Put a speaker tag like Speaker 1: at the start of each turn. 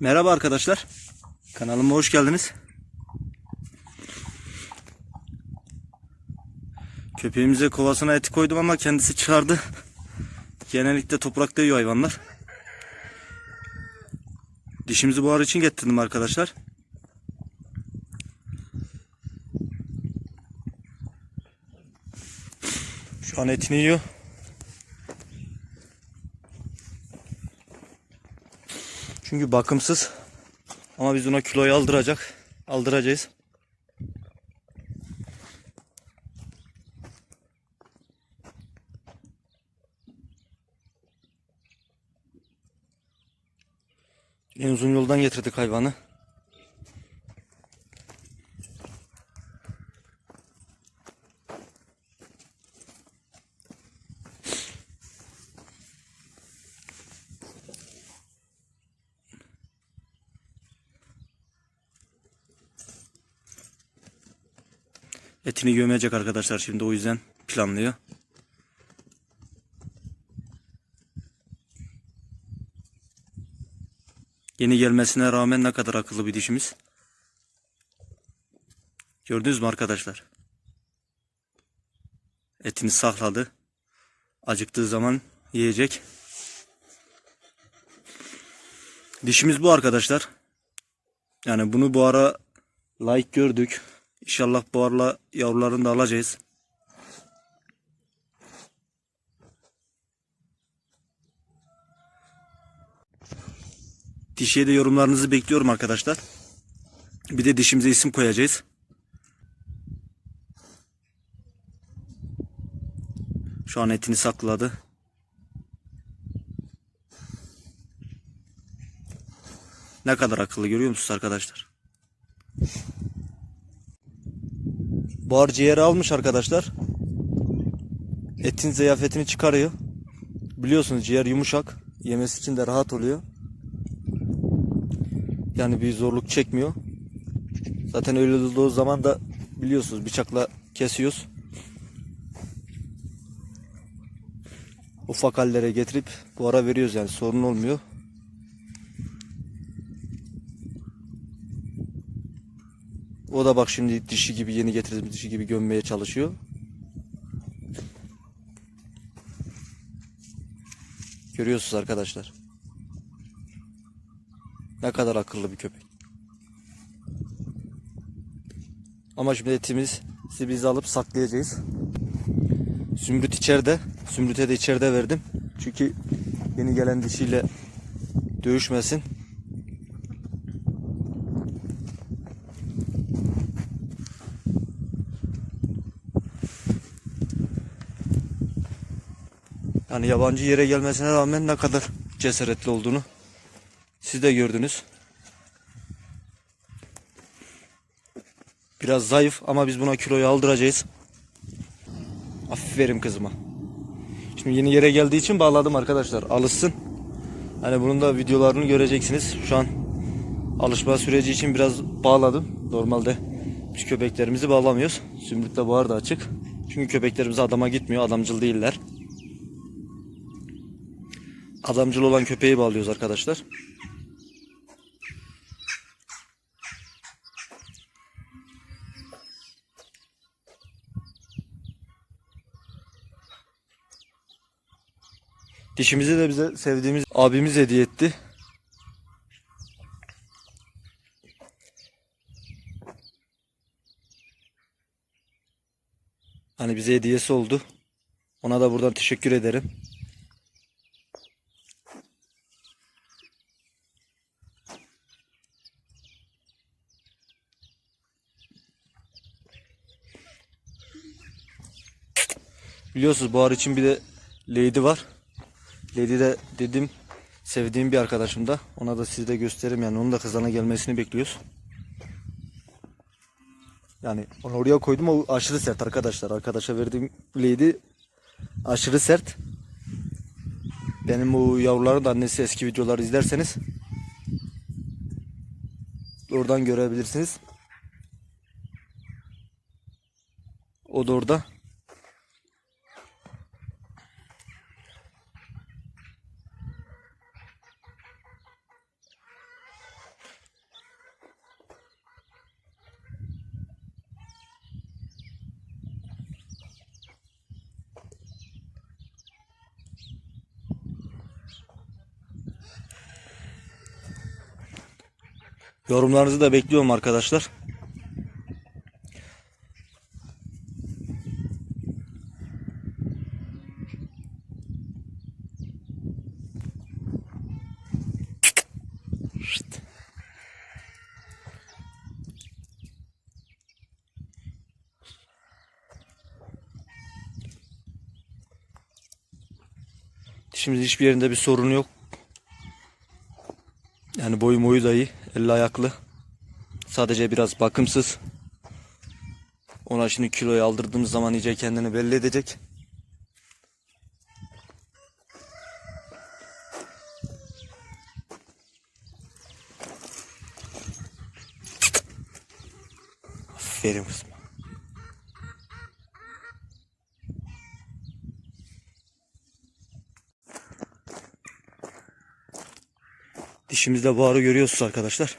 Speaker 1: Merhaba arkadaşlar. Kanalıma hoş geldiniz. Köpeğimize kovasına eti koydum ama kendisi çıkardı. Genellikle toprakta yiyor hayvanlar. Dişimizi buhar için getirdim arkadaşlar. Şu an etini yiyor. Çünkü bakımsız. Ama biz ona kiloyu aldıracak. Aldıracağız. En uzun yoldan getirdik hayvanı. Etini gömecek arkadaşlar şimdi o yüzden planlıyor. Yeni gelmesine rağmen ne kadar akıllı bir dişimiz. Gördünüz mü arkadaşlar? Etini sakladı. Acıktığı zaman yiyecek. Dişimiz bu arkadaşlar. Yani bunu bu ara like gördük. İnşallah bu arla yavrularını da alacağız. Dişiye de yorumlarınızı bekliyorum arkadaşlar. Bir de dişimize isim koyacağız. Şu an etini sakladı. Ne kadar akıllı görüyor musunuz arkadaşlar? Bar ciğeri almış arkadaşlar. Etin ziyafetini çıkarıyor. Biliyorsunuz ciğer yumuşak. Yemesi için de rahat oluyor. Yani bir zorluk çekmiyor. Zaten öyle olduğu zaman da biliyorsunuz bıçakla kesiyoruz. Ufak hallere getirip bu ara veriyoruz yani sorun olmuyor. O da bak şimdi dişi gibi yeni getirdiğimiz dişi gibi gömmeye çalışıyor. Görüyorsunuz arkadaşlar. Ne kadar akıllı bir köpek. Ama şimdi etimizi biz alıp saklayacağız. Zümrüt içeride. Zümrüt'e de içeride verdim. Çünkü yeni gelen dişiyle dövüşmesin. Yani yabancı yere gelmesine rağmen ne kadar cesaretli olduğunu siz de gördünüz. Biraz zayıf ama biz buna kiloyu aldıracağız. Aferin kızıma. Şimdi yeni yere geldiği için bağladım arkadaşlar. Alışsın. Hani bunun da videolarını göreceksiniz. Şu an alışma süreci için biraz bağladım. Normalde biz köpeklerimizi bağlamıyoruz. Zümrüt de bu arada açık. Çünkü köpeklerimiz adama gitmiyor. Adamcıl değiller. Adamcıl olan köpeği bağlıyoruz arkadaşlar. Dişimizi de bize sevdiğimiz abimiz hediye etti. Hani bize hediyesi oldu. Ona da buradan teşekkür ederim. Biliyorsunuz buhar için bir de Lady var. Lady de dedim sevdiğim bir arkadaşım da. Ona da size de gösteririm yani onun da kızana gelmesini bekliyoruz. Yani onu oraya koydum o aşırı sert arkadaşlar. Arkadaşa verdiğim Lady aşırı sert. Benim bu yavruların da annesi eski videoları izlerseniz oradan görebilirsiniz. O da orada. Yorumlarınızı da bekliyorum arkadaşlar. Dişimizin hiçbir yerinde bir sorunu yok. Yani boyu boyu da iyi. Elli ayaklı. Sadece biraz bakımsız. Ona şimdi kiloyu aldırdığımız zaman iyice kendini belli edecek. Aferin kızım. Dişimizde buharı görüyorsunuz arkadaşlar.